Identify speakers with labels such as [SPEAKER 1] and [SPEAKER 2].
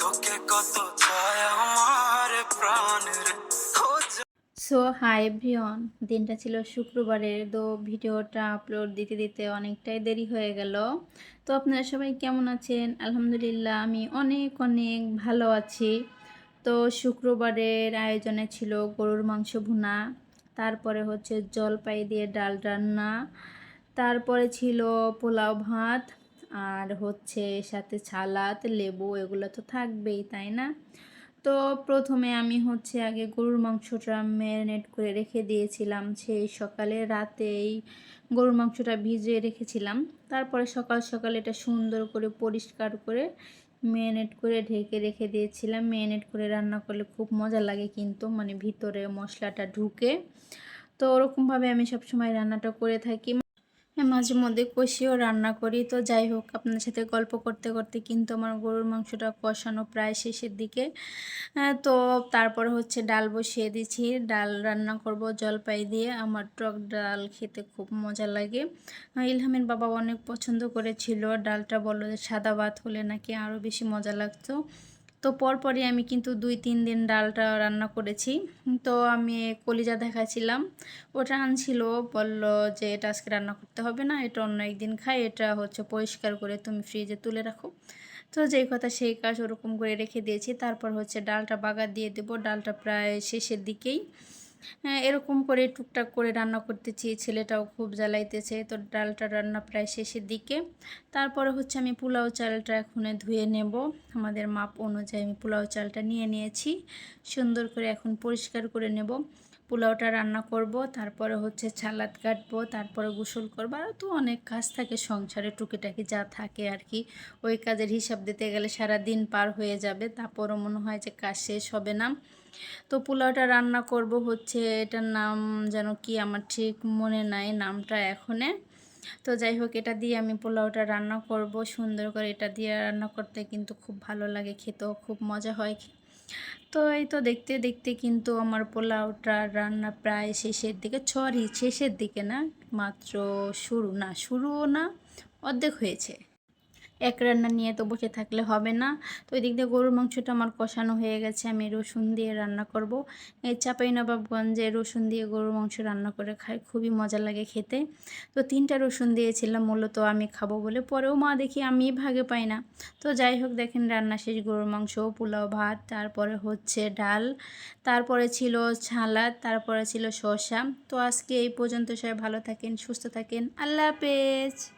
[SPEAKER 1] তোকে কত আমার
[SPEAKER 2] সো, হাই এভরিওয়ান, দিনটা ছিল শুক্রবারের, তো ভিডিওটা আপলোড দিতে দিতে অনেকটাই দেরি হয়ে গেল। তো আপনারা সবাই কেমন আছেন? আলহামদুলিল্লাহ, আমি অনেক অনেক ভালো আছি। তো শুক্রবারের আয়োজনে ছিল গরুর মাংস ভুনা, তারপরে হচ্ছে জলপাই দিয়ে ডাল রান্না, তারপরে ছিল পোলাও ভাত আর হচ্ছে সাথে সালাদ, লেবু এগুলো তো থাকবেই, তাই না? তো প্রথমে আমি হচ্ছে আগে গরুর মাংসটা ম্যারিনেট করে রেখে দিয়েছিলাম, সেই সকালে রাতেই গরুর মাংসটা ভিজিয়ে রেখেছিলাম। তারপরে সকাল সকাল এটা সুন্দর করে পরিষ্কার করে ম্যারিনেট করে ঢেকে রেখে দিয়েছিলাম। ম্যারিনেট করে রান্না করলে খুব মজা লাগে কিন্তু মানে ভিতরে মশলাটা ঢুকে। তো ওরকমভাবে আমি সবসময় রান্নাটা করে থাকি। মাঝে মধ্যে কষিয়েও রান্না করি। তো যাই হোক আপনার সাথে গল্প করতে করতে কিন্তু আমার গরুর মাংসটা কষানো প্রায় শেষের দিকে। তো তারপরে হচ্ছে ডাল বসিয়ে দিচ্ছি। ডাল রান্না করব জলপাই দিয়ে। আমার টক ডাল খেতে খুব মজা লাগে। ইলহামের বাবা অনেক পছন্দ করেছিল। ডালটা বলল যে সাদা ভাত হলে নাকি আরও বেশি মজা লাগতো। তো পরপরই আমি কিন্তু দুই, তিন দিন ডালটা রান্না করেছি। তো আমি কলিজা দেখাছিলাম ওটা আনছিল, বলল যে এটা আজকে রান্না করতে হবে না, এটা অন্য একদিন খাই, এটা হচ্ছে পরিষ্কার করে তুমি ফ্রিজে তুলে রাখো। তো যেই কথা সেই কাজ ওরকম করে রেখে দিয়েছি। তারপর হচ্ছে ডালটা বাগার দিয়ে দেবো। ডালটা প্রায় শেষের দিকেই। এরকম করে টুকটাক করে রান্না করতেছি। ছেলেটাও খুব জ্বালাইতেছে। তো ডালটা রান্না প্রায় শেষের দিকে। তারপরে হচ্ছে আমি পোলাও চালটা এখন ধুয়ে নেব। আমাদের মাপ অনুযায়ী আমি পোলাও চালটা নিয়ে নিয়েছি। সুন্দর করে এখন পরিষ্কার করে নেব। পোলাওটা রান্না করব, তারপরে হচ্ছে ছালাদ কাটবো, তারপরে গোসল করব। আর তো অনেক কাজ থাকে সংসারে, টুকিটাকি যা থাকে আর কি। ওই কাজের হিসাব দিতে গেলে সারা দিন পার হয়ে যাবে। তারপরও মনে হয় যে কাজ শেষ হবে না। তো পোলাওটা রান্না করব হচ্ছে, এটার নাম যেন কি আমার ঠিক মনে নাই নামটা এখনে। তো যাই হোক, এটা দিয়ে আমি পোলাওটা রান্না করব, সুন্দর করে এটা দিয়ে রান্না করতে কিন্তু খুব ভালো লাগে, খেতেও খুব মজা হয়। তো এই তো দেখতে দেখতে কিন্তু আমার পোলাওটা রান্না প্রায় শেষের দিকে, সরি শেষের দিকে না, মাত্র শুরু, না শুরুও না, অর্ধেক হয়েছে। এক রান্না নিয়ে তো বসে থাকলে হবে না। তো ওই দিক দিয়ে গরুর মাংসটা আমার কষানো হয়ে গেছে, আমি রসুন দিয়ে রান্না করব। এই চাপাই নবাবগঞ্জে রসুন দিয়ে গরুর মাংস রান্না করে খাই, খুবই মজা লাগে খেতে। তো তিনটা রসুন দিয়েছিলাম, মূলত আমি খাব বলে, পরেও মা দেখি আমি ভাগে পাই না। তো যাই হোক, দেখেন রান্না শেষ, গরুর মাংস, পোলাও, ভাত, তারপরে হচ্ছে ডাল, তারপরে ছিল ছালাদ, তারপরে ছিল শসা। তো আজকে এই পর্যন্ত সবাই ভালো থাকেন, সুস্থ থাকেন, আল্লাহ হাফেজ।